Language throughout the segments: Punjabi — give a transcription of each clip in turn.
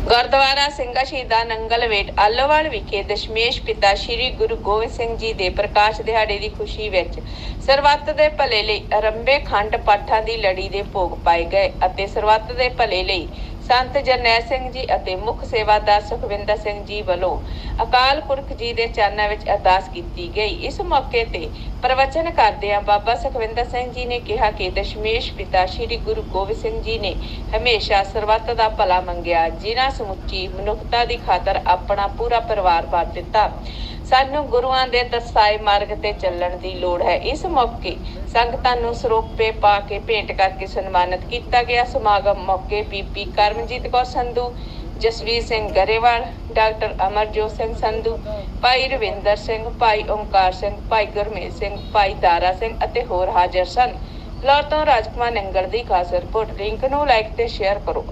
ਗੁਰਦੁਆਰਾ ਸਿੰਘਾ ਸ਼ਹੀਦਾਂ ਨੰਗਲ ਵੇਟ ਆਲੋਵਾਲ ਵਿਖੇ ਦਸ਼ਮੇਸ਼ ਪਿਤਾ ਸ੍ਰੀ ਗੁਰੂ ਗੋਬਿੰਦ ਸਿੰਘ ਜੀ ਦੇ ਪ੍ਰਕਾਸ਼ ਦਿਹਾੜੇ ਦੀ ਖੁਸ਼ੀ ਵਿੱਚ ਸਰਬੱਤ ਦੇ ਭਲੇ ਲਈ ਅਰੰਭੇ ਖੰਡ ਪਾਠਾਂ ਦੀ ਲੜੀ ਦੇ ਭੋਗ ਪਾਏ ਗਏ ਅਤੇ ਸਰਬੱਤ ਦੇ ਭਲੇ ਲਈ ਸੰਤ ਜਰਨੈਲ ਸਿੰਘ ਜੀ ਅਤੇ ਮੁੱਖ ਸੇਵਾਦਾਰ ਸੁਖਵਿੰਦਰ ਸਿੰਘ ਜੀ ਵੱਲੋਂ ਅਕਾਲ ਪੁਰਖ ਜੀ ਦੇ ਚਰਨਾਂ ਵਿੱਚ ਅਰਦਾਸ ਕੀਤੀ ਗਈ। ਇਸ ਮੌਕੇ ਤੇ ਪ੍ਰਵਚਨ ਕਰਦਿਆਂ ਬਾਬਾ ਸੁਖਵਿੰਦਰ ਸਿੰਘ ਜੀ ਨੇ ਕਿਹਾ ਕਿ ਦਸ਼ਮੇਸ਼ ਪਿਤਾ ਸ੍ਰੀ ਗੁਰੂ ਗੋਬਿੰਦ ਸਿੰਘ ਜੀ ਨੇ ਹਮੇਸ਼ਾ ਸਰਬੱਤ ਦਾ ਭਲਾ ਮੰਗਿਆ, ਜਿਨ੍ਹਾਂ ਸਮੁੱਚੀ ਮਨੁੱਖਤਾ ਦੀ ਖਾਤਰ ਆਪਣਾ ਪੂਰਾ ਪਰਿਵਾਰ ਵਾਰ ਦਿੱਤਾ। ਸਾਨੂੰ ਗੁਰੂਆਂ ਦੇ ਦਰਸਾਏ ਮਾਰਗ ਤੇ ਚੱਲਣ ਦੀ ਲੋੜ ਹੈ। ਇਸ ਮੌਕੇ ਸੰਗਤਾਂ ਨੂੰ ਸਰੋਪੇ ਪਾ ਕੇ ਭੇਂਟ ਕਰਕੇ ਸਨਮਾਨਿਤ ਕੀਤਾ ਗਿਆ। ਸਮਾਗਮ ਮੌਕੇ ਬੀਬੀ ਕਰਮਜੀਤ ਕੌਰ ਸੰਧੂ ਜਸਵੀਰ ਸਿੰਘ ਗਰੇਵਾਲ, ਡਾਕਟਰ ਅਮਰਜੋਤ ਸਿੰਘ ਸੰਧੂ, ਭਾਈ ਰਵਿੰਦਰ ਸਿੰਘ, ਭਾਈ ਓਮਕਾਰ ਸਿੰਘ, ਭਾਈ ਗੁਰਮੇਲ ਸਿੰਘ, ਭਾਈ ਤਾਰਾ ਸਿੰਘ ਅਤੇ ਹੋਰ ਹਾਜ਼ਰ ਸਨ। ਫਲੋਰ ਤੋਂ ਰਾਜਕੁਮਾਰ ਨੰਗਲ ਦੀ ਖਾਸ ਰਿਪੋਰਟ, ਲਿੰਕ ਨੂੰ ਲਾਈਕ ਤੇ ਸ਼ੇਅਰ ਕਰੋ।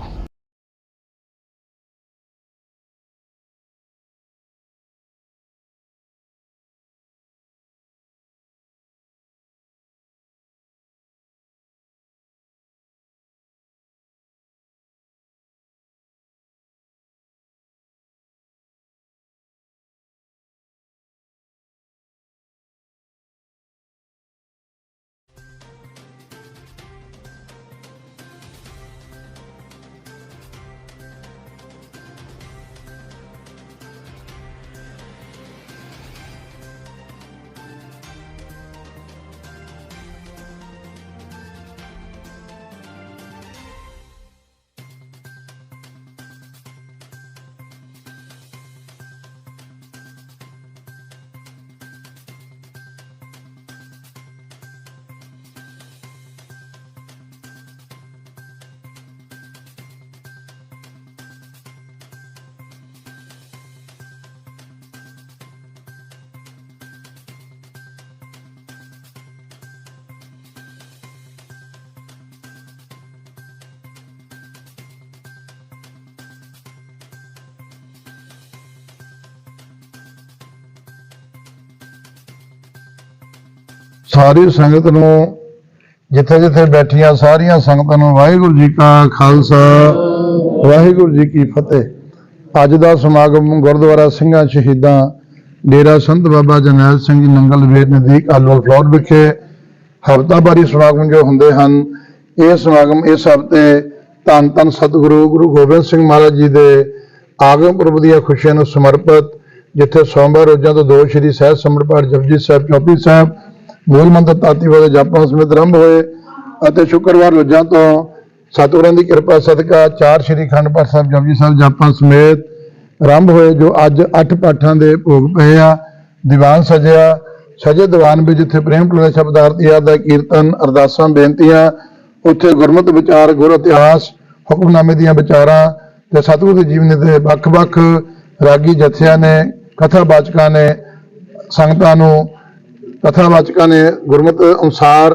ਸਾਰੀ ਸੰਗਤ ਨੂੰ ਜਿੱਥੇ ਜਿੱਥੇ ਬੈਠੀਆਂ ਸਾਰੀਆਂ ਸੰਗਤਾਂ ਨੂੰ ਵਾਹਿਗੁਰੂ ਜੀ ਕਾ ਖਾਲਸਾ, ਵਾਹਿਗੁਰੂ ਜੀ ਕੀ ਫਤਿਹ। ਅੱਜ ਦਾ ਸਮਾਗਮ ਗੁਰਦੁਆਰਾ ਸਿੰਘਾਂ ਸ਼ਹੀਦਾਂ ਡੇਰਾ ਸੰਤ ਬਾਬਾ ਜਰਨੈਲ ਸਿੰਘ ਜੀ ਨੰਗਲ ਵੇਦ ਨਜ਼ਦੀਕ ਆਲੋਲ ਫਲੋਰ ਵਿਖੇ ਹਫ਼ਤਾਵਾਰੀ ਸਮਾਗਮ ਜੋ ਹੁੰਦੇ ਹਨ, ਇਹ ਸਮਾਗਮ ਇਸ ਹਫ਼ਤੇ ਧੰਨ ਧੰਨ ਸਤਿਗੁਰੂ ਗੁਰੂ ਗੋਬਿੰਦ ਸਿੰਘ ਮਹਾਰਾਜ ਜੀ ਦੇ ਆਗਮ ਪੁਰਬ ਦੀਆਂ ਖੁਸ਼ੀਆਂ ਨੂੰ ਸਮਰਪਿਤ, ਜਿੱਥੇ ਸੋਮਵਾਰ ਰੋਜ਼ਾਂ ਤੋਂ ਦੋ ਸ਼੍ਰੀ ਸਹਿਜ ਸਮਰ ਪਾਠ ਜਪਜੀ ਸਾਹਿਬ ਚੌਪੀ ਸਾਹਿਬ ਮੂਲ ਮੰਤਰ ਤਾਤੀ ਵਾਲੇ ਜਾਪਾਂ ਸਮੇਤ ਆਰੰਭ ਹੋਏ ਅਤੇ ਸ਼ੁੱਕਰਵਾਰ ਰੋਜ਼ਾਂ ਤੋਂ ਸਤਿਗੁਰਾਂ ਦੀ ਕਿਰਪਾ, ਸਦਕਾ, ਚਾਰ ਸ਼੍ਰੀ ਖੰਡ ਪਾਠ ਸਾਹਿਬ, ਜਪਜੀ ਸਾਹਿਬ ਜਾਪਾਂ ਸਮੇਤ ਆਰੰਭ ਹੋਏ, ਜੋ ਅੱਜ ਅੱਠ ਪਾਠਾਂ ਦੇ ਭੋਗ ਪਏ ਆ, ਦੀਵਾਨ ਸਜਿਆ, ਸਜੇ ਦੀਵਾਨ ਵਿੱਚ ਜਿੱਥੇ ਪ੍ਰੇਮ ਪੁਲੇ ਸ਼ਬਦ ਆਰਤੀ ਯਾਦ ਦਾ ਕੀਰਤਨ, ਅਰਦਾਸਾਂ, ਬੇਨਤੀਆਂ, ਉੱਥੇ ਗੁਰਮਤਿ ਵਿਚਾਰ, ਗੁਰ ਇਤਿਹਾਸ, ਹੁਕਮਨਾਮੇ ਦੀਆਂ ਵਿਚਾਰਾਂ ਤੇ ਸਤਿਗੁਰੂ ਦੇ ਜੀਵਨ ਦੇ ਵੱਖ-ਵੱਖ ਰਾਗੀ ਜਥਿਆਂ ਨੇ ਕਥਾ ਬਾਚਕਾਂ ਨੇ, ਸੰਗਤਾਂ ਨੂੰ ਕਥਾਵਾਚਕਾਂ ਨੇ ਗੁਰਮਤ ਅਨੁਸਾਰ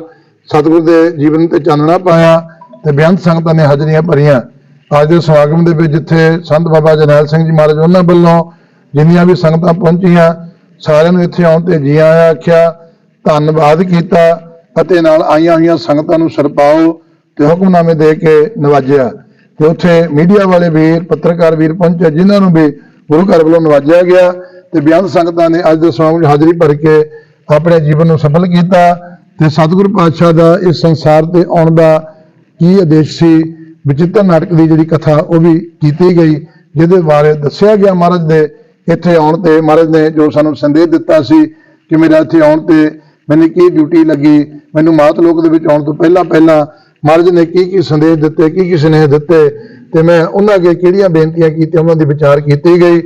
ਸਤਿਗੁਰੂ ਦੇ ਜੀਵਨ ਤੇ ਚਾਨਣਾ ਪਾਇਆ ਤੇ ਬੇਅੰਤ ਸੰਗਤਾਂ ਨੇ ਹਾਜ਼ਰੀਆਂ ਭਰੀਆਂ। ਅੱਜ ਦੇ ਸਮਾਗਮ ਦੇ ਵਿੱਚ ਜਿੱਥੇ ਸੰਤ ਬਾਬਾ ਜਰਨੈਲ ਸਿੰਘ ਜੀ ਮਹਾਰਾਜ ਉਹਨਾਂ ਵੱਲੋਂ ਜਿੰਨੀਆਂ ਵੀ ਸੰਗਤਾਂ ਪਹੁੰਚੀਆਂ, ਸਾਰਿਆਂ ਨੂੰ ਇੱਥੇ ਆਉਣ ਤੇ ਜੀ ਆਇਆਂ ਆਖਿਆ, ਧੰਨਵਾਦ ਕੀਤਾ ਅਤੇ ਨਾਲ ਆਈਆਂ ਹੋਈਆਂ ਸੰਗਤਾਂ ਨੂੰ ਸਰਪਾਓ ਤੇ ਹੁਕਮਨਾਮੇ ਦੇ ਕੇ ਨਵਾਜਿਆ। ਤੇ ਉੱਥੇ ਮੀਡੀਆ ਵਾਲੇ ਵੀਰ, ਪੱਤਰਕਾਰ ਵੀਰ ਪਹੁੰਚੇ, ਜਿਨ੍ਹਾਂ ਨੂੰ ਵੀ ਗੁਰੂ ਘਰ ਵੱਲੋਂ ਨਵਾਜਿਆ ਗਿਆ ਤੇ ਬੇਅੰਤ ਸੰਗਤਾਂ ਨੇ ਅੱਜ ਦੇ ਸਮਾਗਮ ਵਿੱਚ ਹਾਜ਼ਰੀ ਭਰ ਕੇ ਆਪਣੇ ਜੀਵਨ ਨੂੰ ਸਫਲ ਕੀਤਾ ਤੇ ਸਤਿਗੁਰੂ ਪਾਤਸ਼ਾਹ ਦਾ ਇਸ ਸੰਸਾਰ ਤੇ ਆਉਣ ਦਾ ਕੀ ਆਦੇਸ਼ ਸੀ? ਵਿਚਿੱਤਰ ਨਾਟਕ ਦੀ ਜਿਹੜੀ ਕਥਾ ਉਹ ਵੀ ਕੀਤੀ ਗਈ, ਜਿਹਦੇ ਬਾਰੇ ਦੱਸਿਆ ਗਿਆ ਮਹਾਰਾਜ ਦੇ ਇੱਥੇ ਆਉਣ ਤੇ। ਮਹਾਰਾਜ ਨੇ ਜੋ ਸਾਨੂੰ ਸੰਦੇਸ਼ ਦਿੱਤਾ ਸੀ ਕਿ ਮੇਰਾ ਇੱਥੇ ਆਉਣ ਤੇ ਮੈਨੂੰ ਕੀ ਡਿਊਟੀ ਲੱਗੀ, ਮੈਨੂੰ ਮਾਤ ਲੋਕ ਦੇ ਵਿੱਚ ਆਉਣ ਤੋਂ ਪਹਿਲਾਂ ਪਹਿਲਾਂ ਮਹਾਰਾਜ ਨੇ ਕੀ ਕੀ ਸੰਦੇਸ਼ ਦਿੱਤੇ, ਕੀ ਕੀ ਸੁਨੇਹੇ ਦਿੱਤੇ ਤੇ ਮੈਂ ਉਹਨਾਂ ਅੱਗੇ ਕਿਹੜੀਆਂ ਬੇਨਤੀਆਂ ਕੀਤੀਆਂ, ਉਹਨਾਂ ਦੀ ਵਿਚਾਰ ਕੀਤੀ ਗਈ।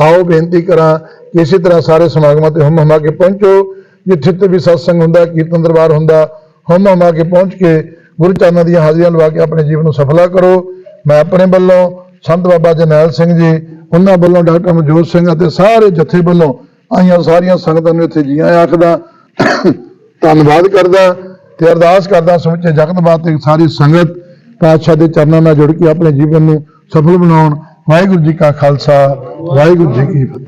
ਆਓ ਬੇਨਤੀ ਕਰਾਂ ਕਿ ਇਸੇ ਤਰ੍ਹਾਂ ਸਾਰੇ ਸਮਾਗਮਾਂ ਤੇ ਹਮ ਹਮਾ ਕੇ ਪਹੁੰਚੋ। ਜਿੱਥੇ ਤੇ ਵੀ ਸਤਸੰਗ ਹੁੰਦਾ, ਕੀਰਤਨ ਦਰਬਾਰ ਹੁੰਦਾ ਹਮ ਹਮਾ ਕੇ ਪਹੁੰਚ ਕੇ ਗੁਰੂ ਚਰਨਾਂ ਦੀਆਂ ਹਾਜ਼ਰੀਆਂ ਲਵਾ ਕੇ ਆਪਣੇ ਜੀਵਨ ਨੂੰ ਸਫਲਾ ਕਰੋ। ਮੈਂ ਆਪਣੇ ਵੱਲੋਂ ਸੰਤ ਬਾਬਾ ਜਨੈਲ ਸਿੰਘ ਜੀ, ਉਹਨਾਂ ਵੱਲੋਂ ਡਾਕਟਰ ਮਨਜੋਤ ਸਿੰਘ ਅਤੇ ਸਾਰੇ ਜਥੇ ਵੱਲੋਂ ਆਈਆਂ ਸਾਰੀਆਂ ਸੰਗਤਾਂ ਨੂੰ ਇੱਥੇ ਜੀਆਂ ਆਖਦਾ। ਧੰਨਵਾਦ ਕਰਦਾ ਤੇ ਅਰਦਾਸ ਕਰਦਾ ਸਮੁੱਚੇ ਜਗਤ ਵਾਸਤੇ ਸਾਰੀ ਸੰਗਤ ਪਾਤਸ਼ਾਹ ਦੇ ਚਰਨਾਂ ਨਾਲ ਜੁੜ ਕੇ ਆਪਣੇ ਜੀਵਨ ਨੂੰ ਸਫਲ ਬਣਾਉਣ। ਵਾਹਿਗੁਰੂ ਜੀ ਕਾ ਖਾਲਸਾ, ਵਾਹਿਗੁਰੂ ਜੀ ਕੀ ਫਤਿਹ।